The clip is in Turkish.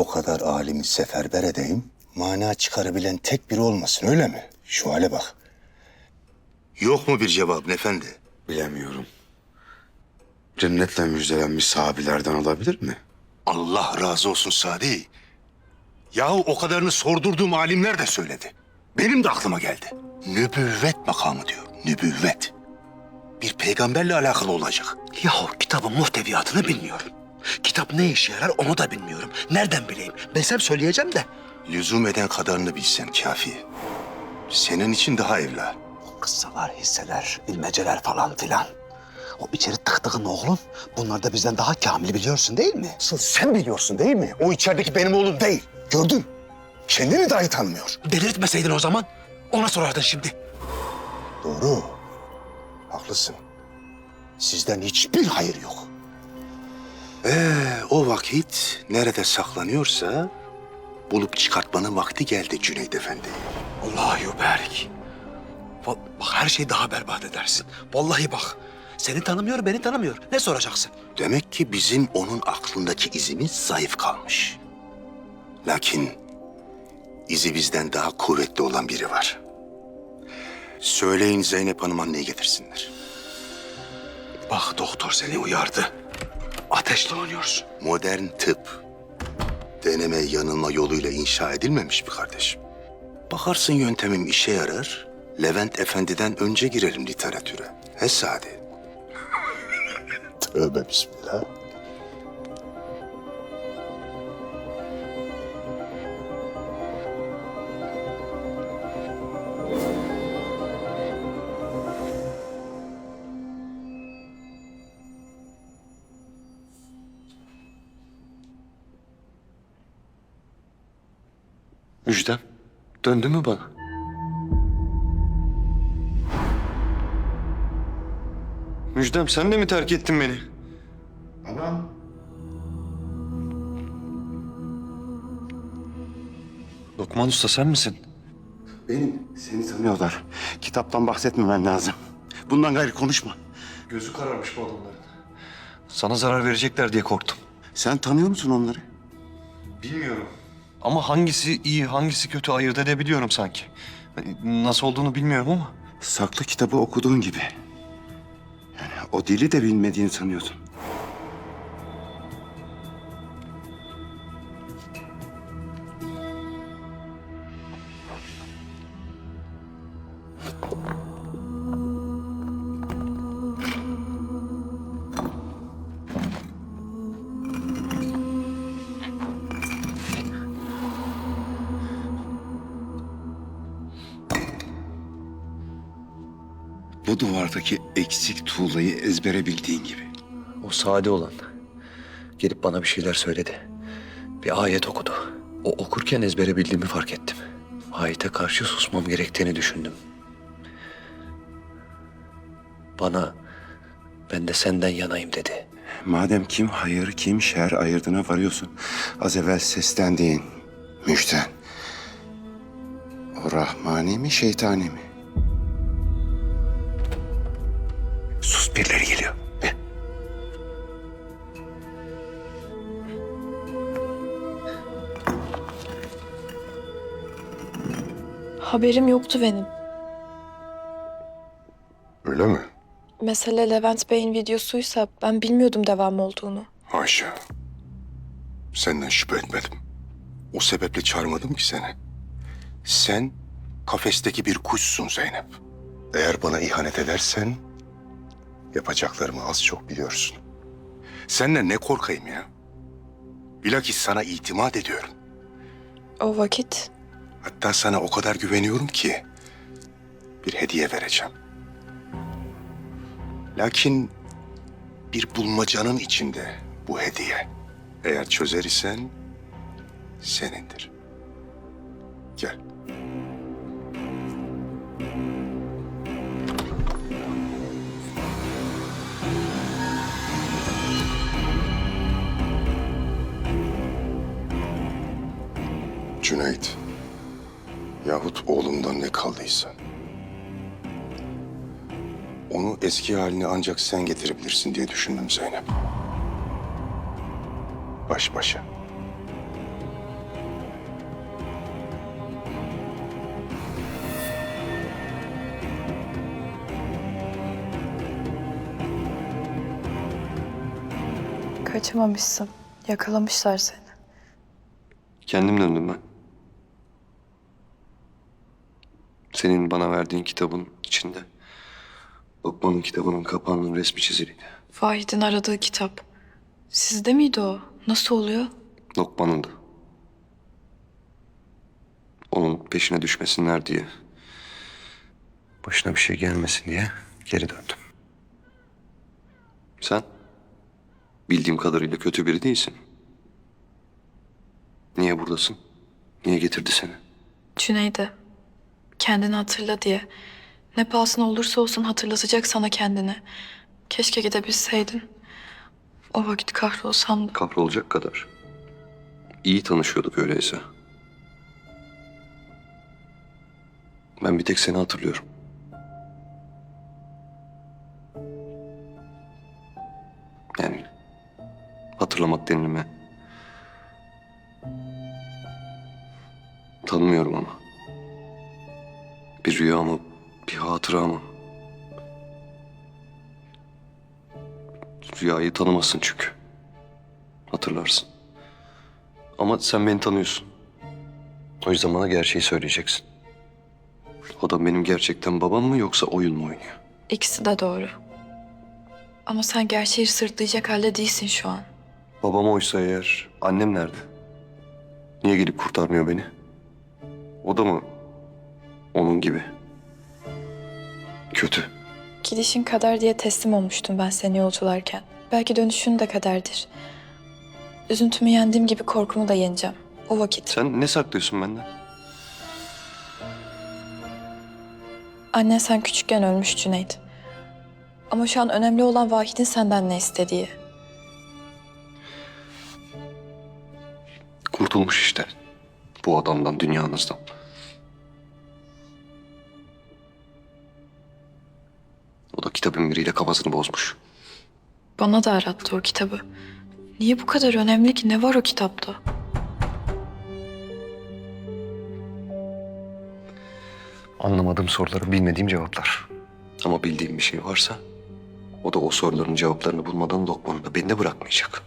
o kadar alimi seferber edeyim. Mana çıkarabilen tek biri olmasın öyle mi? Şu hale bak. Yok mu bir cevabın efendi? Bilemiyorum. Cennetle müjdelenmiş sahabilerden olabilir mi? Allah razı olsun Sadi. Yahu o kadarını sordurduğum alimler de söyledi. Benim de aklıma geldi. Nübüvvet makamı diyor. Nübüvvet. Bir peygamberle alakalı olacak. Yahu kitabın muhteviyatını bilmiyorum. Kitap ne işe yarar onu da bilmiyorum. Nereden bileyim? Bilsem söyleyeceğim de. Lüzum eden kadarını bilsen kafi. Senin için daha evla. Kıssalar, hisseler, bilmeceler falan filan. O içeri tıktığın oğlun bunlar da bizden daha kamil biliyorsun değil mi? Asıl sen biliyorsun değil mi? O içerideki benim oğlum değil. Gördün. Kendini dahi tanımıyor. Delirtmeseydin o zaman ona sorardın şimdi. Doğru. Haklısın. Sizden hiçbir hayır yok. Ee, o vakit nerede saklanıyorsa bulup çıkartmanın vakti geldi Cüneyt Efendi. Allah yüberik. Bak her şeyi daha berbat edersin. Vallahi bak. Seni tanımıyor, beni tanımıyor. Ne soracaksın? Demek ki bizim onun aklındaki izimiz zayıf kalmış. Lakin izi bizden daha kuvvetli olan biri var. Söyleyin Zeynep Hanım anneyi getirsinler. Bak doktor seni uyardı. Ateşle oynuyorsun. Modern tıp deneme yanılma yoluyla inşa edilmemiş bir kardeşim. Bakarsın yöntemim işe yarar. Levent Efendi'den önce girelim literatüre. He Sadi. Tövbe bismillah. Müjdem döndü mü bana? Müjdem sen de mi terk ettin beni? Babam. Lokman Usta sen misin? Benim. Seni tanıyorlar. Kitaptan bahsetmemen lazım. Bundan gayrı konuşma. Gözü kararmış bu adamların. Sana zarar verecekler diye korktum. Sen tanıyor musun onları? Bilmiyorum. Ama hangisi iyi, hangisi kötü ayırt edebiliyorum sanki. Nasıl olduğunu bilmiyorum ama. Saklı kitabı okuduğun gibi. Yani o dili de bilmediğini sanıyordun. Bu duvardaki eksik tuğlayı ezbere bildiğin gibi. O sade olan. Gelip bana bir şeyler söyledi. Bir ayet okudu. O okurken ezbere bildiğimi fark ettim. Ayete karşı susmam gerektiğini düşündüm. Bana ben de senden yanayım dedi. Madem kim hayır kim şer ayırdığına varıyorsun. Az evvel seslendiğin müjden. O rahmani mi şeytani mi? Sus birileri geliyor. Ne? Haberim yoktu benim. Öyle mi? Mesele Levent Bey'in videosuysa ben bilmiyordum devam olduğunu. Haşa. Senden şüphe etmedim. O sebeple çağırmadım ki seni. Sen kafesteki bir kuşsun Zeynep. Eğer bana ihanet edersen yapacaklarımı az çok biliyorsun. Senden ne korkayım ya? Bilakis sana itimat ediyorum. O vakit Hatta sana o kadar güveniyorum ki bir hediye vereceğim. Lakin bir bulmacanın içinde bu hediye. Eğer çözer isen senindir. Gel. Cüneyt yahut oğlumdan ne kaldıysa. Onu eski haline ancak sen getirebilirsin diye düşündüm Zeynep. Baş başa. Kaçamamışsın. Yakalamışlar seni. Kendim döndüm ben. Senin bana verdiğin kitabın içinde Lokman'ın kitabının kapağının resmi çiziliydi. Vahit'in aradığı kitap. Sizde miydi o? Nasıl oluyor? Lokman'ın da. Onun peşine düşmesinler diye. Başına bir şey gelmesin diye geri döndüm. Sen bildiğim kadarıyla kötü biri değilsin. Niye buradasın? Niye getirdi seni? Cüneyt'e. Kendini hatırla diye. Ne pahasına olursa olsun hatırlatacak sana kendini. Keşke gidebilseydin. O vakit kahrolsam da. Kahrolacak kadar. İyi tanışıyorduk öyleyse. Ben bir tek seni hatırlıyorum. Yani hatırlamak denilme. Tanımıyorum ama. Rüya mı, bir hatıra mı? Rüyayı tanımazsın çünkü. Hatırlarsın. Ama sen beni tanıyorsun. O yüzden bana gerçeği söyleyeceksin. O da benim gerçekten babam mı yoksa oyun mu oynuyor? İkisi de doğru. Ama sen gerçeği sırtlayacak halde değilsin şu an. Babam oysa eğer annem nerede? Niye gelip kurtarmıyor beni? O da mı onun gibi? Kötü. Gidişin kader diye teslim olmuştum ben seni yolcularken. Belki dönüşün de kaderdir. Üzüntümü yendiğim gibi korkumu da yeneceğim. O vakit. Sen ne saklıyorsun benden? Annen sen küçükken ölmüş Cüneyt. Ama şu an önemli olan Vahit'in senden ne istediği. Kurtulmuş işte. Bu adamdan, dünyanızdan. Kitabın biriyle kafasını bozmuş. Bana da arattı o kitabı. Niye bu kadar önemli ki? Ne var o kitapta? Anlamadığım soruları bilmediğim cevaplar. Ama bildiğim bir şey varsa o da o soruların cevaplarını bulmadan Lokman'ı da beni de bırakmayacak.